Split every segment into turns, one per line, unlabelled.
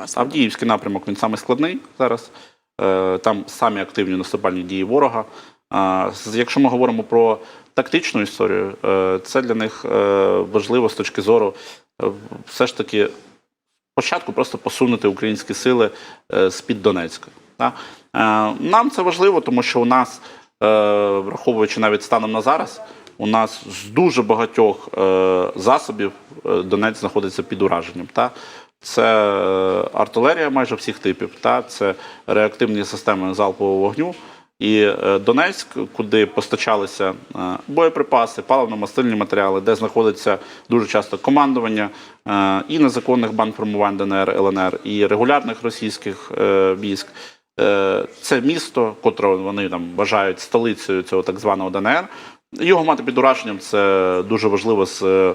власне.
Авдіївський напрямок він саме складний зараз. Е, Там самі активні наступальні дії ворога. Якщо ми говоримо про тактичну історію, е, це для них е, важливо з точки зору все ж таки спочатку просто посунути українські сили е, з-під Донецька. Нам це важливо, тому що у нас, враховуючи навіть станом на зараз, у нас з дуже багатьох засобів Донець знаходиться під ураженням. Та? Це е, артилерія майже всіх типів, та? це реактивні системи залпового вогню. І е, Донецьк, куди постачалися е, боєприпаси, паливно-мастильні матеріали, де знаходиться дуже часто командування і незаконних бандформувань ДНР, ЛНР, і регулярних російських військ. Це місто, котре вони там вважають столицею цього так званого ДНР. Його мати під ураженням це дуже важливо з е,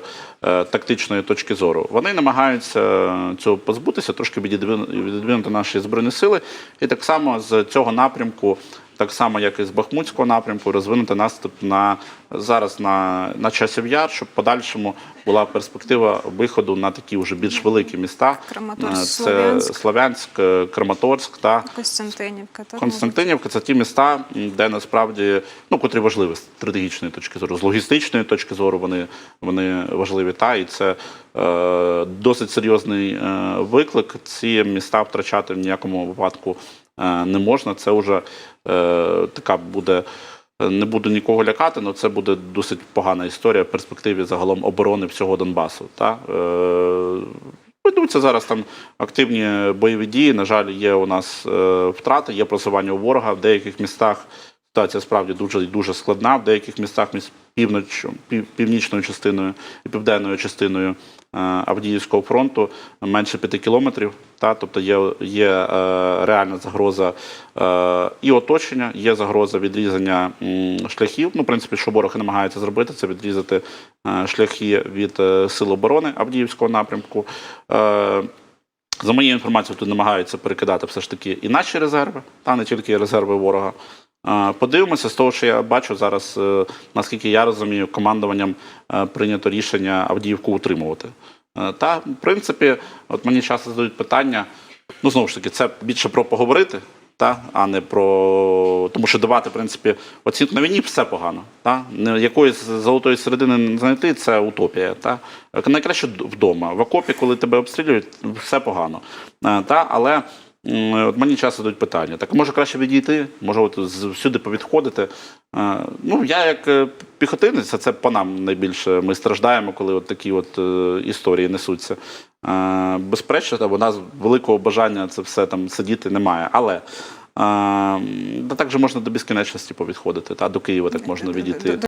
тактичної точки зору. Вони намагаються цього позбутися, трошки відідвин- наші збройні сили, і так само з цього напрямку. Так само, як і з Бахмутського напрямку, розвинути наступ на зараз на, на часів яр, щоб в подальшому була перспектива виходу на такі вже більш великі міста.
Краматорськ,
Е, Це
Слов'янськ.
Слов'янськ, е, Краматорськ та
Костянтинівка. Так,
Константинівка це ті міста, де насправді ну котрі важливі з стратегічної точки зору, з логістичної точки зору вони, вони важливі. Та і це е, досить серйозний е, виклик. Ці міста втрачати в ніякому випадку не можна. Це вже е, така буде. Не буду нікого лякати, але це буде досить погана історія в перспективі загалом оборони всього Донбасу. Та? Е, Ведуться зараз там активні бойові дії. На жаль, є у нас е, втрати, є просування у ворога. В деяких містах ситуація справді дуже дуже складна. В деяких містах між півноч, північною частиною і південною частиною е, Авдіївського фронту менше п'яти кілометрів. Та, тобто є, є е, реальна загроза е, і оточення, є загроза відрізання шляхів. Ну, в принципі, що ворог намагається зробити, це відрізати е, шляхи від е, сил оборони Авдіївського напрямку. Е, за моєю інформацією, тут намагаються перекидати все ж таки і наші резерви, та не тільки резерви ворога. Подивимося з того, що я бачу зараз, е, наскільки я розумію, командуванням е, прийнято рішення Авдіївку утримувати. Е, Та, в принципі, от мені часто задають питання. Ну, знову ж таки, це більше про поговорити, та, а не про. Тому що давати, в принципі, оцінку на війні все погано. Та? Якоїсь золотої середини не знайти це утопія. Та? Найкраще вдома. В окопі, коли тебе обстрілюють, все погано. Та? Але от мені часто дають питання: так може краще відійти, може от всюди повідходити. Е, Ну, я як е, піхотинець, а це по нам найбільше ми страждаємо, коли от такі от е, історії несуться. Е, Безперечно, там, у нас великого бажання це все там сидіти немає. Але е, та так же можна до безкінечності повідходити, та до Києва так можна відійти.